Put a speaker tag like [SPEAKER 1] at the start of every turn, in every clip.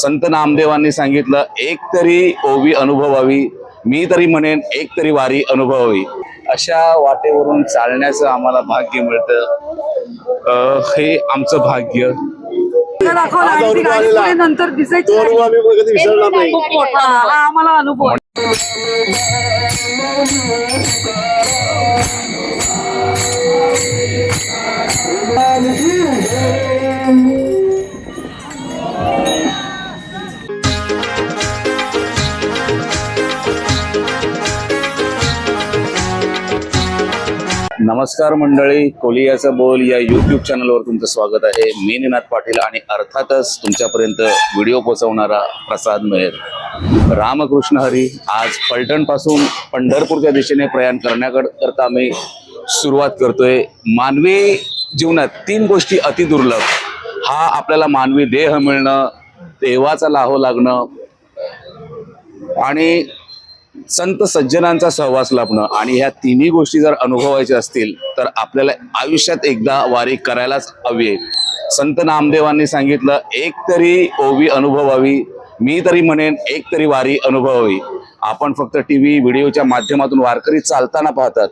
[SPEAKER 1] संत नामदेवांनी सांगितलं एक तरी ओवी अनुभवावी मी तरी म्हणेन एक तरी वारी अनुभवावी. अशा वाटेवरून चालण्याचं आम्हाला भाग्य मिळतं. हे आमचं भाग्य.
[SPEAKER 2] अनुभव
[SPEAKER 3] नंतर दिसायची
[SPEAKER 2] तो
[SPEAKER 3] नाही.
[SPEAKER 1] नमस्कार मंडळी कोलियाचा बोल या युट्यूब चॅनलवर तुमचं स्वागत आहे. मी निनाद पाटील आणि अर्थातच तुमच्यापर्यंत व्हिडिओ पोहोचवणारा प्रसाद मेहर. रामकृष्ण हरी आज पलटणपासून पंढरपूरच्या दिशेने प्रयाण करण्याकरता आम्ही सुरुवात करतोय. मानवी जीवनात तीन गोष्टी अतिदुर्लभ हा आपल्याला मानवी देह मिळणं देवाचा लाहो लागणं आणि संत सज्जनांचा सहवास लाभणं आणि ह्या तिन्ही गोष्टी जर अनुभवायच्या असतील तर आपल्याला आयुष्यात एकदा वारी करायलाच हवी आहे. संत नामदेवांनी सांगितलं एक तरी ओवी अनुभवावी मी तरी म्हणेन एक तरी वारी अनुभवावी. आपण फक्त टी व्ही व्हिडिओच्या माध्यमातून वारकरी चालताना पाहतात.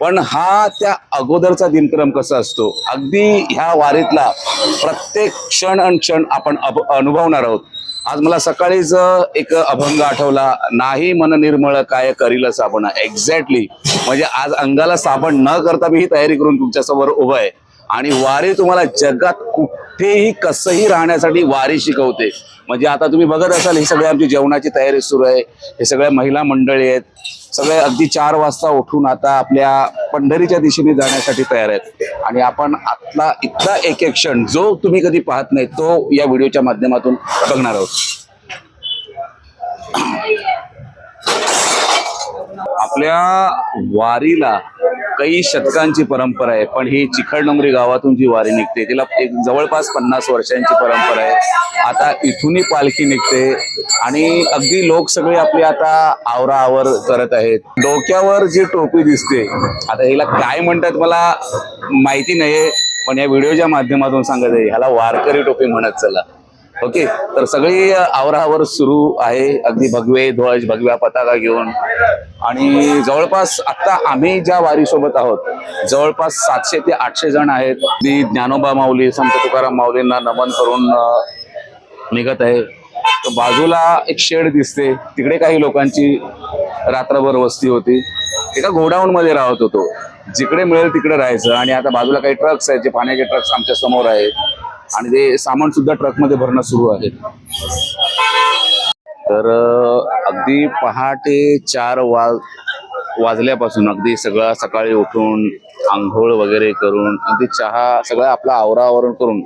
[SPEAKER 1] पण हा त्या अगोदरचा दिनक्रम कसा असतो? अगदी ह्या वारीतला प्रत्येक क्षण आणि क्षण आपण अनुभवणार आहोत. आज मला सकाळीच एक अभंग आठवला. नाही मन निर्मळ काय करील साबण. एक्झॅक्टली म्हणजे आज अंगाला साबण न करता मी ही तयारी करून तुमच्यासमोर उभं आहे. आणि वारी तुम्हाला जगात कुठेही कसंही राहण्यासाठी वारी शिकवते. म्हणजे आता तुम्ही बघत असाल ही सगळी आमची जेवणाची तयारी सुरू आहे. हे सगळ्या महिला मंडळी आहेत. सगळे अगदी चार वाजता उठून आता आपल्या पंढरीच्या दिशेने जाण्यासाठी तयार आहेत. आणि आपण आतला इथला एक एक क्षण जो तुम्ही कधी पाहत नाही तो या व्हिडिओच्या माध्यमातून बघणार आहोत. आपल्या वारीला काही शतकांची परंपरा आहे पण ही चिखलडोंगरी गावातून जी वारी निघते तिला एक जवळपास पन्नास वर्षांची परंपरा आहे. आता इथूनही पालखी निघते आणि अगदी लोक सगळे आपली आता आवराआवर करत आहेत. डोक्यावर जी टोपी दिसते आता हिला काय म्हणतात मला माहिती नाहीये पण या व्हिडिओच्या माध्यमातून सांगत आहे ह्याला वारकरी टोपी म्हणत चला. ओके तर सगळी आवरावर सुरू आहे. अगदी भगवे ध्वज भगव्या पताका घेऊन. आणि जवळपास आता आम्ही ज्या वारीसोबत आहोत जवळपास सातशे ते आठशे जण आहेत. ती ज्ञानोबा माऊली संत तुकाराम माऊलींना नमन करून निघत आहे. तर बाजूला एक शेड दिसते. तिकडे काही लोकांची रात्रभर वस्ती होती. एका गोडाऊन मध्ये राहत होतो. जिकडे मिळेल तिकडे राहायचं. आणि आता बाजूला काही ट्रक्स आहेत जे पाण्याचे ट्रक्स आमच्यासमोर आहेत. आणि ते सामान सुद्धा ट्रकमध्ये भरणं सुरू आहे. तर अगदी पहाटे चार वाज वाजल्यापासून अगदी सगळं सकाळी उठून आंघोळ वगैरे करून अगदी चहा सगळं आपला आवरावरण करून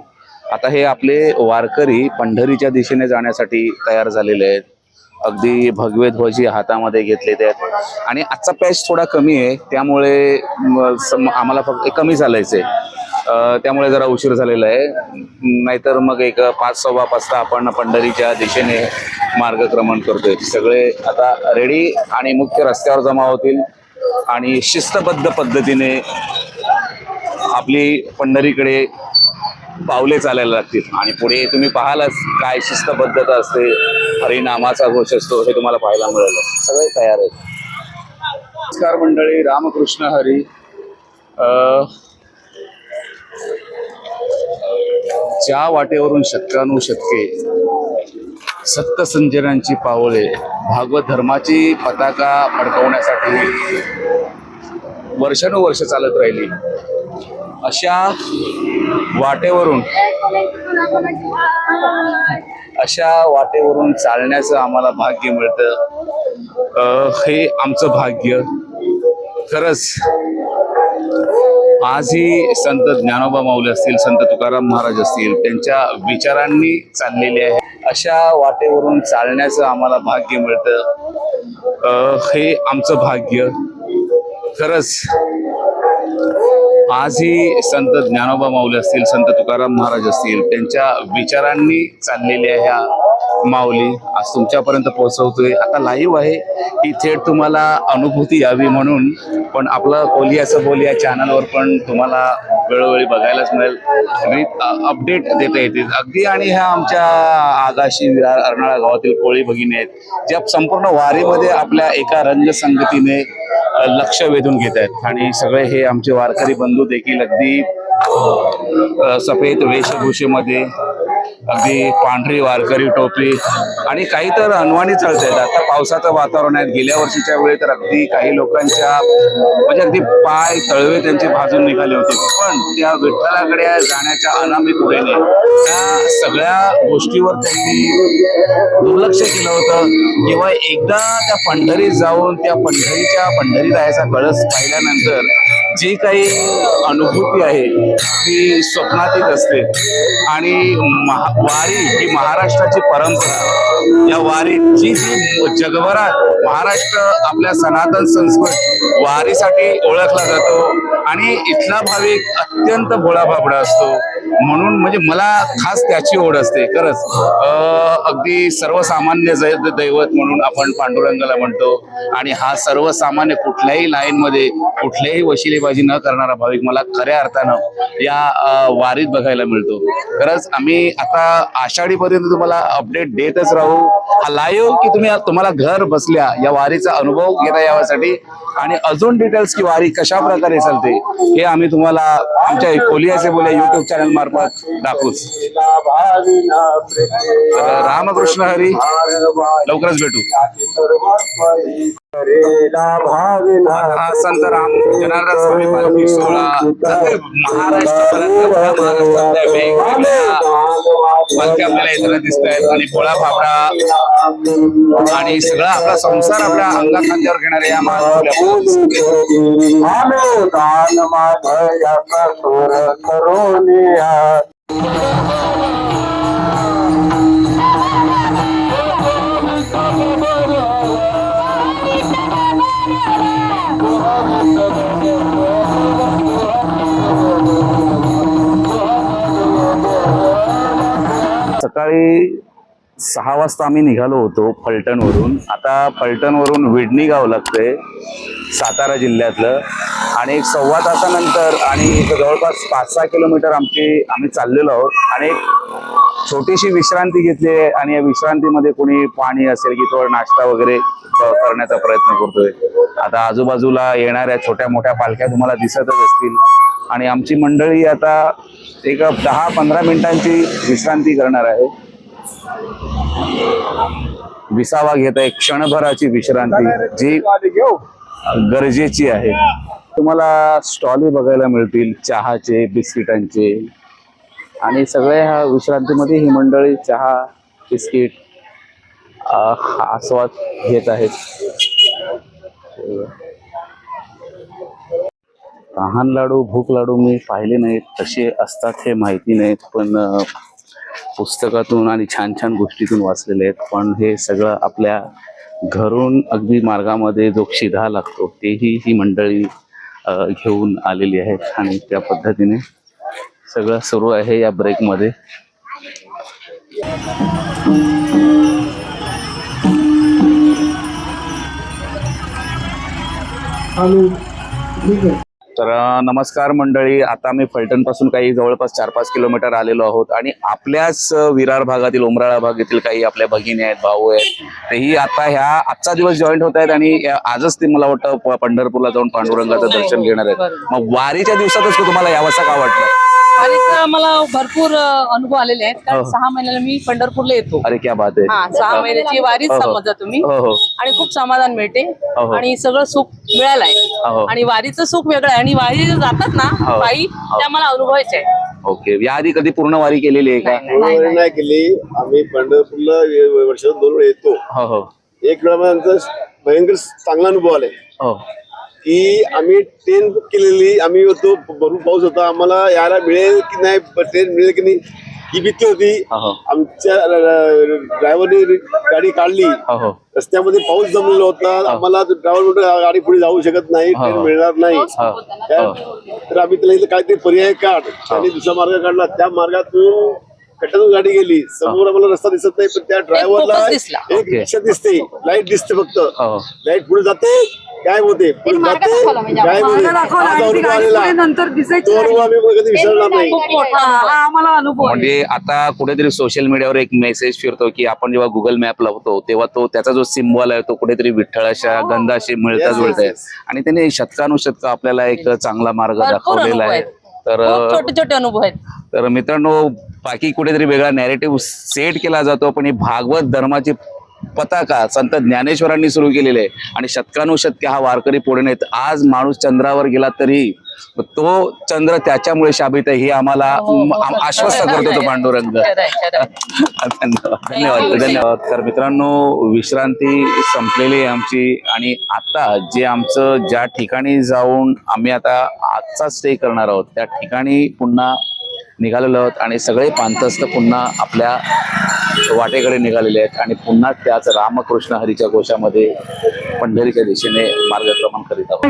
[SPEAKER 1] आता हे आपले वारकरी पंढरीच्या दिशेने जाण्यासाठी तयार झालेले आहेत. अगदी भगवे ध्वजी हातामध्ये घेतलेले आहेत. आणि आजचा पॅच थोडा कमी आहे. त्यामुळे आम्हाला फक्त कमी चालायचंय. आहे त्यामुळे जरा उशीर झालेला आहे. नाहीतर मग एक पाच सव्वा पाचता आपण पंढरीच्या दिशेने मार्गक्रमण करतोय. सगळे आता रेडी आणि मुख्य रस्त्यावर जमा होतील आणि शिस्तबद्ध पद्धतीने आपली पंढरीकडे पावले चालायला लागतील. आणि पुढे तुम्ही पाहालच काय शिस्तबद्धता असते. हरिनामाचा घोष असतो हे तुम्हाला पाहायला मिळालं. सगळे तयार आहेत. नमस्कार मंडळी रामकृष्ण हरी. ज्या वाटेवरून शतकानुशतके सत्त संजनांची पावले भागवत धर्माची पताका फडकवण्यासाठी वर्षानुवर्ष चालत राहिली. अशा वाटेवरून अशा वाटेवरून चालण्याचं आम्हाला भाग्य मिळतं. हे आमचं भाग्य. खरंच आजही संत ज्ञानोबा माऊली असतील संत तुकाराम महाराज असतील त्यांच्या विचारांनी चाललेले आहे. अशा वाटेवरून चालण्याचं आम्हाला भाग्य मिळतं. हे आमचं भाग्य. खरंच आजही संत ज्ञानोबा माऊली असतील संत तुकाराम महाराज असतील त्यांच्या विचारांनी चाललेल्या ह्या माऊली आज तुमच्यापर्यंत पोहोचवतोय. आता लाईव्ह आहे. ही थेट तुम्हाला अनुभूती यावी म्हणून पण आपलं कोलियाचं बोल या चॅनलवर पण तुम्हाला वेळोवेळी बघायलाच मिळेल. सगळी अपडेट देता येतील. अगदी आणि ह्या आमच्या आगाशी विरार अर्नाळा गावातील कोळी भगिनी आहेत ज्या संपूर्ण वारीमध्ये आपल्या एका रंगसंगतीने लक्ष वेधून घेत आहेत. आणि सगळे हे आमचे वारकरी बंधू देखील अगदी सफेद वेशभूषेमध्ये अगदी पांढरी वारकरी टोपी आणि काही तर अनवाणी चालत आहेत आता पावसाचं वातावरण आहे. गेल्या वर्षीच्या वेळी तर अगदी काही लोकांच्या म्हणजे अगदी पाय तळवे त्यांचे भाजून निघाले होते. पण त्या विठ्ठलाकडे जाण्याच्या अनामिक उडेने त्या सगळ्या गोष्टीवर त्यांनी दुर्लक्ष केलं होतं. किंवा एकदा त्या पंढरीत जाऊन त्या पंढरीच्या पंढरी राहायचा कळस पाहिल्यानंतर जी काही अनुभूती आहे ती स्वप्नातीत असते. आणि वारी ही महाराष्ट्राची परंपरा या वारीची जी जगभरात महाराष्ट्र आपल्या सनातन संस्कृत वारीसाठी ओळखला जातो आणि इथला भाविक अत्यंत भोळा भाबडा असतो. म्हणून म्हणजे मला खास त्याची ओढ असते खरंच. अं, अगदी सर्वसामान्य दैवत म्हणून आपण पांडुरंगाला म्हणतो. आणि हा सर्वसामान्य कुठल्याही लाईन मध्ये कुठल्याही वशिलेबाजी न करणारा भाविक मला खऱ्या अर्थानं या वारीत बघायला मिळतो. खरंच आम्ही आता आषाढी पर्यंत तुम्हाला अपडेट देतच राहू. हा लाईव्ह की तुम्ही तुम्हाला घर बसल्या या वारीचा अनुभव घेता यावासाठी. आणि अजून डिटेल्स की वारी कशा प्रकारे चालते हे आम्ही तुम्हाला आमच्या कोलियाचे बोले युट्यूब चॅनल मार्फत दाखवूच. तर रामकृष्ण हरी. लवकरच भेटू. हा संत राम जनार्दन स्वामी पालखी सोहळा. आपल्या महाराष्ट्रातल्या वेगवेगळ्या पालख्या आपल्याला येताना दिसत आहेत आणि पोळा फाफडा आणि सगळा आपला संसार आपल्या अंगा खांद्यावर घेणारे या महाराष्ट्रातल्या सकाळी सहा वाजता आम्ही निघालो होतो फलटणवरून. आता फलटणवरून विडणी गाव लागते सातारा जिल्ह्यातलं. आणि एक सव्वा तासानंतर आणि जवळपास पाच सहा किलोमीटर आमची आम्ही चाललेलो आहोत. आणि एक छोटीशी विश्रांती घेतली आहे आणि या विश्रांतीमध्ये कोणी पाणी असेल की थोडा नाश्ता वगैरे करण्याचा प्रयत्न करतोय. आता आजूबाजूला येणाऱ्या छोट्या मोठ्या पालख्या तुम्हाला दिसतच असतील. आणि आमची मंडळी आता एक दहा पंधरा मिनिटांची विश्रांती करणार आहे. विसावा घेत आहे क्षणभराची विश्रांती जी गरजेची आहे. तुम्हाला स्टॉली बघायला मिळतील चहाचे बिस्किटांचे. आणि सगळ्या ह्या विश्रांतीमध्ये ही मंडळी चहा बिस्किट आस्वाद घेत आहेत. तहान लाडू भूक लाडू मी पाहिले नाहीत कसे असतात हे माहिती नाहीत पण पुस्तकातून आणि छान छान गोष्टीतून वाचलेले आहेत. पण हे सगळं आपल्या घरून अगदी मार्गामध्ये जो शिधा लागतो तेही ही मंडळी घेऊन आलेली आहेत आणि त्या पद्धतीने सगळं सुरू आहे या ब्रेकमध्ये. तर नमस्कार मंडळी. आता मी फलटणपासून काही जवळपास चार पाच किलोमीटर आलेलो आहोत आणि आपल्याच विरार भागातील उमराळा भाग येथील काही आपल्या भगिनी आहेत भाऊ आहेत. तेही आता ह्या आजचा दिवस जॉईंट होत आहेत आणि आजच ते मला वाटतं पंढरपूरला जाऊन पांडुरंगाचं दर्शन घेणार आहेत. मग वारीच्या दिवसातच तुम्हाला यावंसं का वाटलं?
[SPEAKER 2] वारीचा मला भरपूर अ, अनुभव आलेले आहेत. कारण
[SPEAKER 1] हो.
[SPEAKER 2] सहा महिन्याला मी पंढरपूरला येतो.
[SPEAKER 1] अरे क्या बात आहे.
[SPEAKER 2] हा सहा महिन्याची वारीच
[SPEAKER 1] हो, हो.
[SPEAKER 2] समजा तुम्ही.
[SPEAKER 1] हो हो.
[SPEAKER 2] आणि खूप समाधान मिळते.
[SPEAKER 1] हो, हो.
[SPEAKER 2] आणि सगळं सुख मिळालंय.
[SPEAKER 1] हो.
[SPEAKER 2] आणि वारीचं सुख वेगळं आहे. आणि वारी जे जातात ना
[SPEAKER 1] हो.
[SPEAKER 2] पायी ते आम्हाला अनुभवायचे आहे
[SPEAKER 1] ओके. याआधी कधी पूर्ण वारी केलेली आहे का?
[SPEAKER 2] नाही, नाही.
[SPEAKER 4] नाही केली. आम्ही पंढरपूरला वे- वर्षात दोन वेळा येतो.
[SPEAKER 1] हो हो.
[SPEAKER 4] एक वेळा मला आमचा भयंकर चांगला अनुभव आलाय.
[SPEAKER 1] हो.
[SPEAKER 4] की आम्ही ट्रेन बुक केलेली आम्ही होतो भरपूर पाऊस होता. आम्हाला यायला मिळेल की नाही ट्रेन मिळेल की नाही ही भीती होती. आमच्या ड्रायव्हरने गाडी काढली. रस्त्यामध्ये पाऊस जमलेला होता. आम्हाला ड्रायव्हर म्हणतो गाडी पुढे जाऊ शकत नाही. ट्रेन मिळणार नाही? तर आम्ही त्याला इथं काहीतरी पर्याय काढ. त्यांनी दुसरा मार्ग काढला. त्या मार्गातून खड्ड्यातून गाडी गेली. समोर आम्हाला रस्ता दिसत नाही पण त्या ड्रायव्हरला. एक. रिक्षा दिसते. लाइट दिसते फक्त. लाइट पुढे जाते काय होते पुढे
[SPEAKER 5] मार्ग
[SPEAKER 4] जाते.
[SPEAKER 5] दाखवला म्हणजे
[SPEAKER 4] काय
[SPEAKER 3] मार्ग
[SPEAKER 4] होते
[SPEAKER 3] दाखवला.
[SPEAKER 4] हा
[SPEAKER 3] आणि ती
[SPEAKER 4] अनुभव
[SPEAKER 3] गाडी
[SPEAKER 4] आलेला.
[SPEAKER 3] पुढे नंतर दिसायची
[SPEAKER 4] तो अनुभव
[SPEAKER 3] नाही.
[SPEAKER 4] आम्ही कधी विसरणार नाही
[SPEAKER 2] खूप मोठा
[SPEAKER 3] हा
[SPEAKER 2] अनुभव आहे.
[SPEAKER 3] हा आम्हाला अनुभव आहे.
[SPEAKER 1] म्हणजे आता कुठेतरी सोशल मीडियावर एक मेसेज फिरतो की आपण जेव्हा गुगल मॅप लावतो तेव्हा तो त्याचा जो सिम्बॉल आहे तो कुठेतरी विठ्ठलाच्या गंधाशी मिळता
[SPEAKER 4] Yes, yes,
[SPEAKER 1] जुळत आहे
[SPEAKER 4] yes.
[SPEAKER 1] आणि त्याने शतकानुशतक आपल्याला एक चांगला मार्ग
[SPEAKER 2] भरपूर
[SPEAKER 1] दाखवलेला
[SPEAKER 2] अनुभव
[SPEAKER 1] आहे.
[SPEAKER 2] आहेत.
[SPEAKER 1] तर
[SPEAKER 2] खूप छोटे छोटे अनुभव आहेत.
[SPEAKER 1] तर मित्रांनो बाकी कुठेतरी वेगळा नॅरेटिव्ह सेट केला जातो पण ही भागवत धर्माची पताका संत ज्ञानेश्वरांनी सुरू केलेली आहे. आणि शतकानुशतके हा वारकरी पुढे नेत. आज माणूस चंद्रावर गेला तरी तो चंद्र त्याच्यामुळे शाबित आहे हे आम्हाला
[SPEAKER 2] हो, हो, हो.
[SPEAKER 1] आश्वस्त करतो तो पांडुरंग. धन्यवाद. धन्यवाद तर मित्रांनो विश्रांती संपलेली आहे आमची. आणि आता जे आमचं ज्या ठिकाणी जाऊन आम्ही आता आजचा स्टे करणार आहोत त्या ठिकाणी पुन्हा निघालेलो आहोत आणि सगळे पांथस्थ पुन्हा आपल्या वाटेकडे निघालेले आहेत आणि पुन्हा त्याच रामकृष्ण हरीच्या घोषामध्ये पंढरीच्या दिशेने मार्गक्रमण करीत आहोत.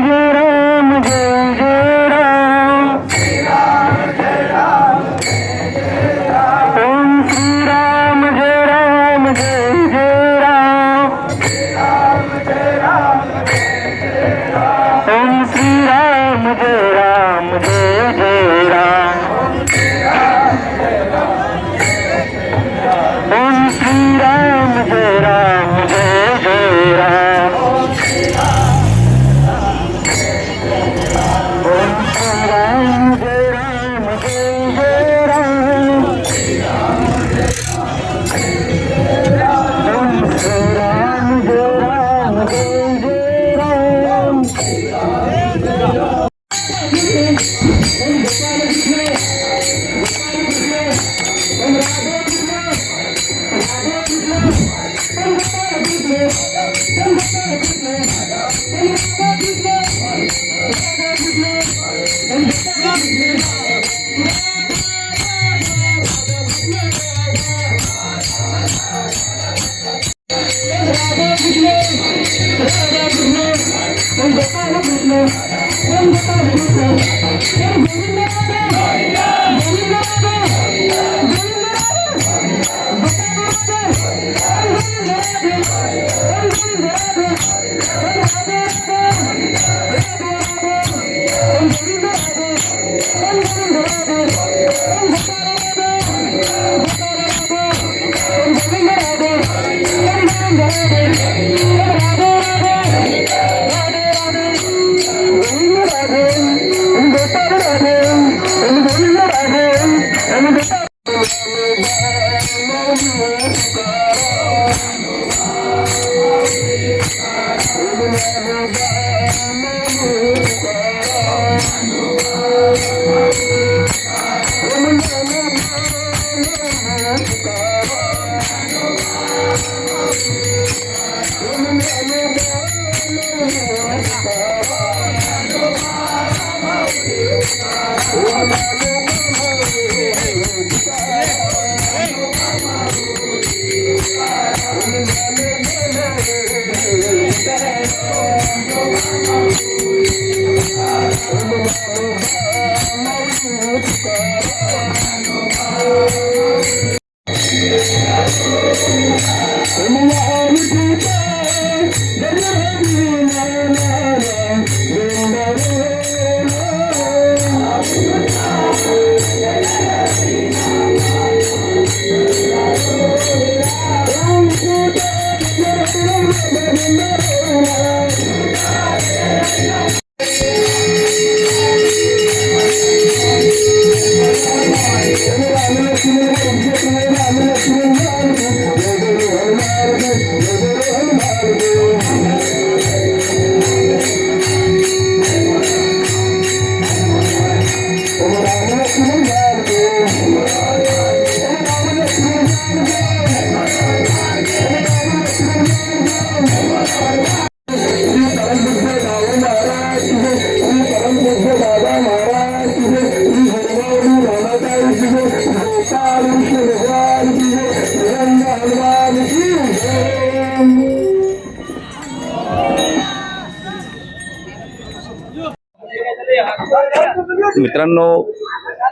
[SPEAKER 1] मित्रांनो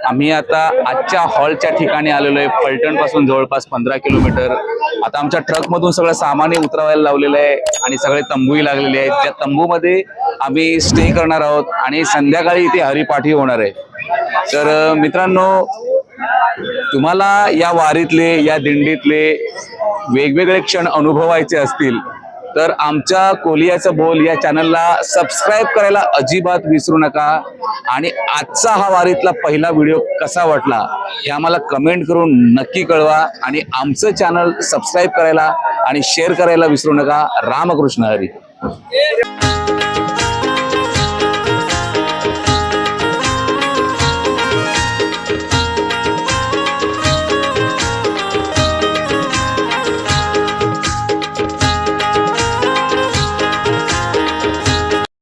[SPEAKER 1] आम्ही आता आजच्या हॉलच्या ठिकाणी आलेलो आहे. फलटणपासून जवळपास पंधरा किलोमीटर. आता आमच्या ट्रक मधून सगळं सामानही उतरवायला लावलेलं आहे आणि सगळे तंबूही लागलेले आहेत. ज्या तंबूमध्ये आम्ही स्टे करणार आहोत आणि संध्याकाळी इथे हरिपाठी होणार आहे. तर मित्रांनो तुम्हाला या वारीतले या दिंडीतले वेगवेगळे क्षण अनुभवायचे असतील. तर आमच्या कोलियाचं बोल या चॅनलला सबस्क्राईब करायला अजिबात विसरू नका. आणि आजचा हा वारीतला पहिला व्हिडिओ कसा वाटला हे आम्हाला कमेंट करून नक्की कळवा. आणि आमचं चॅनल सबस्क्राईब करायला आणि शेअर करायला विसरू नका. रामकृष्ण हरी.